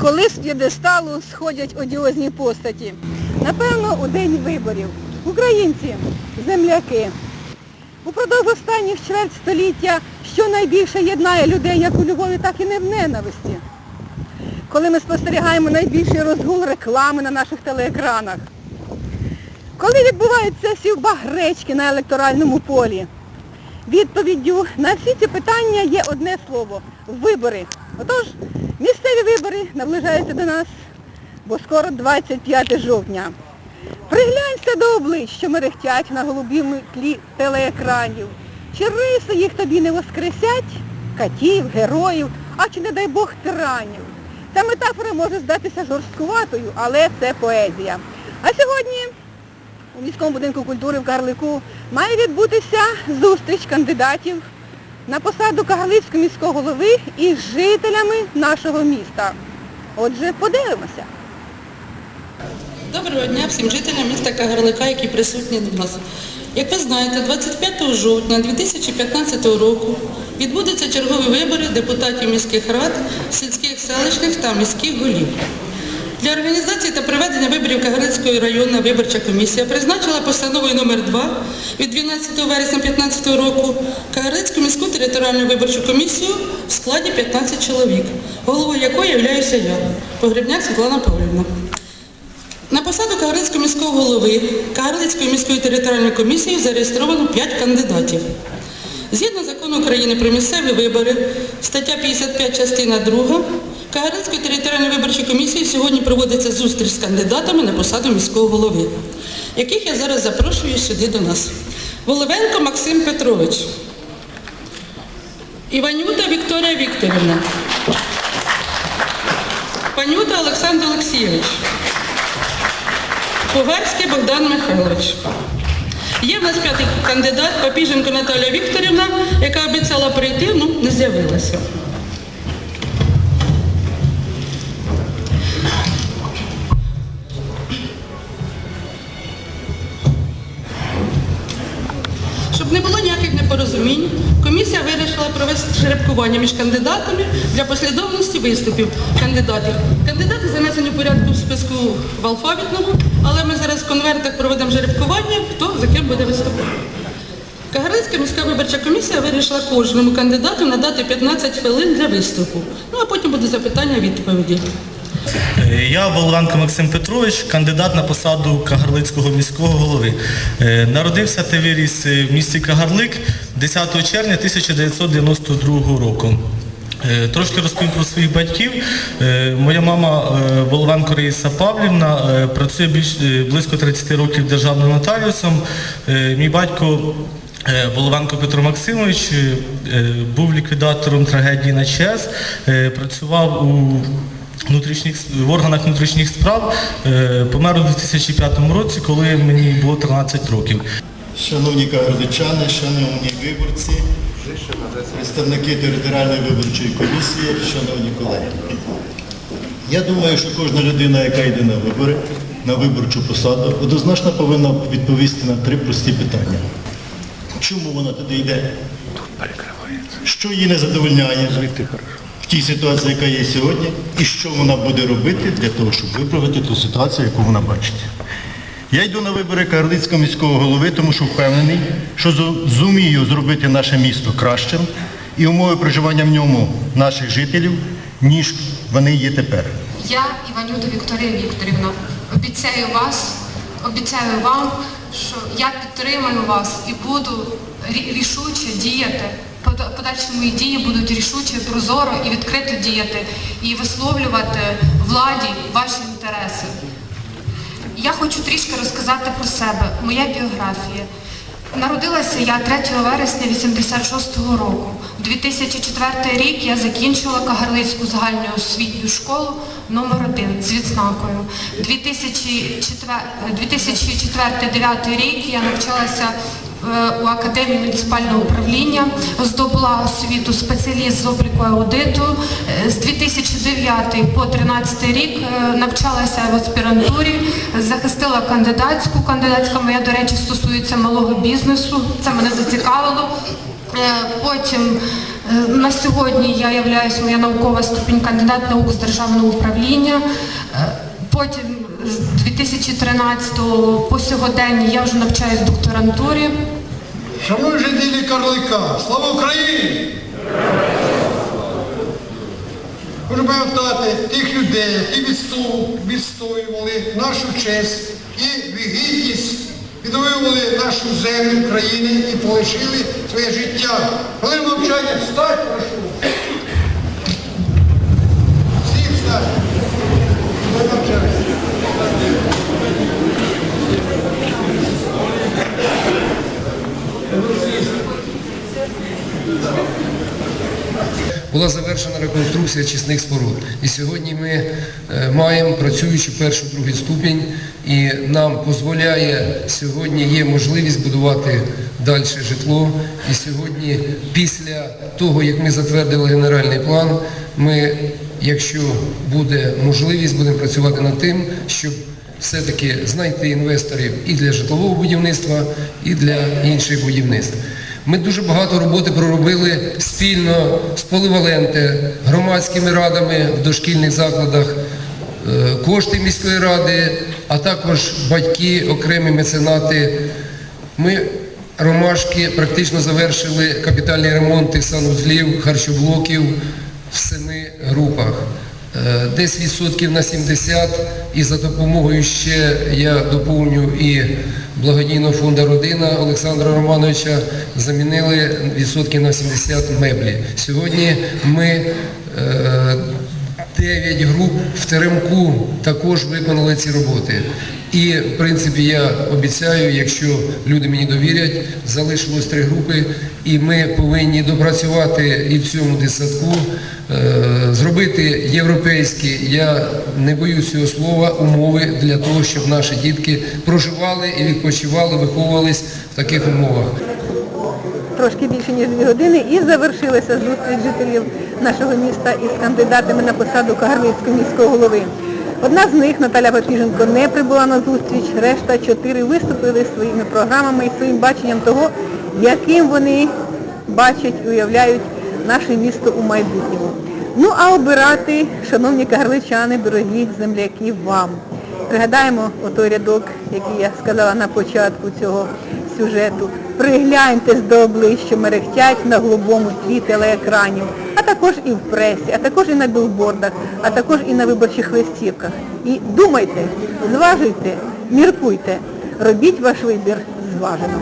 коли з п'єдесталу сходять одіозні постаті. Напевно, у день виборів. Українці, земляки. Упродовж останніх чверть століття, що найбільше єднає людей як у любові, так і не в ненависті. Коли ми спостерігаємо найбільший розгул реклами на наших телеекранах. Коли відбувають сесію багречки на електоральному полі. Відповіддю на всі ці питання є одне слово вибори. Отож, місцеві вибори наближаються до нас, бо скоро 25 жовтня. Приглянься до облич, що мерехтять на голубівому тлі телеекранів. Чи риси їх тобі не воскресять? Катів, героїв, а чи не дай Бог тиранів. Ця метафора може здатися жорсткуватою, але це поезія. А сьогодні у міському будинку культури в Карлику має відбутися зустріч кандидатів на посаду Кагарлицького міського голови із жителями нашого міста. Отже, подивимося. Доброго дня всім жителям міста Кагарлика, які присутні до нас. Як ви знаєте, 25 жовтня 2015 року відбудуться чергові вибори депутатів міських рад, сільських селищних та міських голів. Для організації та проведення виборів Кагарлицької районна виборча комісія призначила постановою номер 2 від 12 вересня 2015 року Кагарлицьку міську територіальну виборчу комісію в складі 15 чоловік, головою якої являюся я, Погребняк Світлана Павлівна. На посаду Кагарлицького міського голови Кагарлицької міської територіальної комісії зареєстровано 5 кандидатів. Згідно закону України про місцеві вибори, стаття 55, частина 2, Кагарлицької територіальної виборчої комісії сьогодні проводиться зустріч з кандидатами на посаду міського голови, яких я зараз запрошую сюди до нас. Воловенко Максим Петрович, Іванюта Вікторія Вікторівна, Панюта Олександр Олексійович. Пугарський Богдан Михайлович. Є в нас п'ятий кандидат Папіженко Наталія Вікторівна, яка обіцяла прийти, ну не з'явилася. Жеребкування між кандидатами для послідовності виступів кандидатів. Кандидати занесені в порядку в списку в алфавітному, але ми зараз в конвертах проведемо жеребкування, хто за ким буде виступати. Кагаринська міська виборча комісія вирішила кожному кандидату надати 15 хвилин для виступу. Ну а потім буде запитання відповіді. Я Воловенко Максим Петрович, кандидат на посаду Кагарлицького міського голови. Е, Народився та виріс в місті Кагарлик 10 червня 1992 року. Е, Трошки розповім про своїх батьків. Е, Моя мама е, Воловенко Раїса Павлівна е, працює е, близько 30 років державним нотаріусом. Е, Мій батько Е, Воловенко Петро Максимович е, е, був ліквідатором трагедії на ЧАЕС, е, працював у внутрішніх в органах внутрішніх справ, е, помер у 2005 році, коли мені було 13 років. Шановні кагарличани, шановні виборці, представники територіальної виборчої комісії, шановні колеги. Я думаю, що кожна людина, яка йде на вибори, на виборчу посаду, однозначно повинна відповісти на три прості питання. Чому вона туди йде? Що її не задовольняє тій ситуації, яка є сьогодні, і що вона буде робити для того, щоб виправити ту ситуацію, яку вона бачить. Я йду на вибори Карлицького міського голови, тому що впевнений, що зумію зробити наше місто кращим і умови проживання в ньому наших жителів, ніж вони є тепер. Я, Іванюта Вікторія Вікторівна, обіцяю вас, обіцяю вам, що я підтримаю вас і буду рішуче діяти. Пода- Подальші мої дії будуть рішуче, прозоро і відкрито діяти і висловлювати владі ваші інтереси. Я хочу трішки розказати про себе, моя біографія. Народилася я 3 вересня 86-го року. У 2004 рік я закінчила Кагарлицьку загальну освітню школу номер 1 з відзнакою. 2004-2009 рік я навчалася у Академії муніципального управління, здобула освіту спеціаліст з обліку аудиту. Е, З 2009 по 2013 рік е, навчалася в аспірантурі, захистила кандидатську. Кандидатська моя, до речі, стосується малого бізнесу. Це мене зацікавило. Е, Потім Е, На сьогодні я являюсь моя наукова ступінь кандидат наук з державного управління. Е, Потім з 2013 по сьогодення я вже навчаюсь в докторантурі. Шановні жителі Карлика, слава Україні! Хочу пам'ятати тих людей, які відстоювали нашу честь і вігідність, відвоювали нашу землю України і полишили своє життя. Коли навчання, була завершена реконструкція чисних споруд. І сьогодні ми е, маємо працюючу першу другий ступінь, і нам дозволяє сьогодні є можливість будувати далі житло. І сьогодні, після того, як ми затвердили генеральний план, ми, якщо буде можливість, будемо працювати над тим, щоб все-таки знайти інвесторів і для житлового будівництва, і для інших будівництв. Ми дуже багато роботи проробили спільно з Поливаленте, громадськими радами в дошкільних закладах, е, кошти міської ради, а також батьки, окремі меценати. Ми ромашки практично завершили капітальні ремонти санузлів, харчоблоків в семи групах. Е, Десь відсотків на 70 і за допомогою ще я доповню і благодійного фонду Родина Олександра Романовича замінили відсотків на 70 меблі. Сьогодні ми е, 9 груп в Теремку також виконали ці роботи. І, в принципі, я обіцяю, якщо люди мені довірять, залишилось три групи, і ми повинні допрацювати і в цьому дитсадку, е, зробити європейські, я не боюсь цього слова, умови для того, щоб наші дітки проживали і відпочивали, виховувались в таких умовах. трошки більше ніж дві години і завершилася зустріч жителів нашого міста із кандидатами на посаду Кагарлицького міського голови. Одна з них, Наталя Папіженко, не прибула на зустріч, решта чотири виступили своїми програмами і своїм баченням того, яким вони бачать і уявляють наше місто у майбутньому. Ну а обирати, шановні кагарличани, дорогі земляки, вам. Пригадаємо отой рядок, який я сказала на початку цього сюжету. Пригляньтесь до обличчя мерехтять на голубому тлі телеекранів, також і в пресі, а також і на білбордах, а також і на виборчих листівках. І думайте, зважуйте, міркуйте, робіть ваш вибір зважено.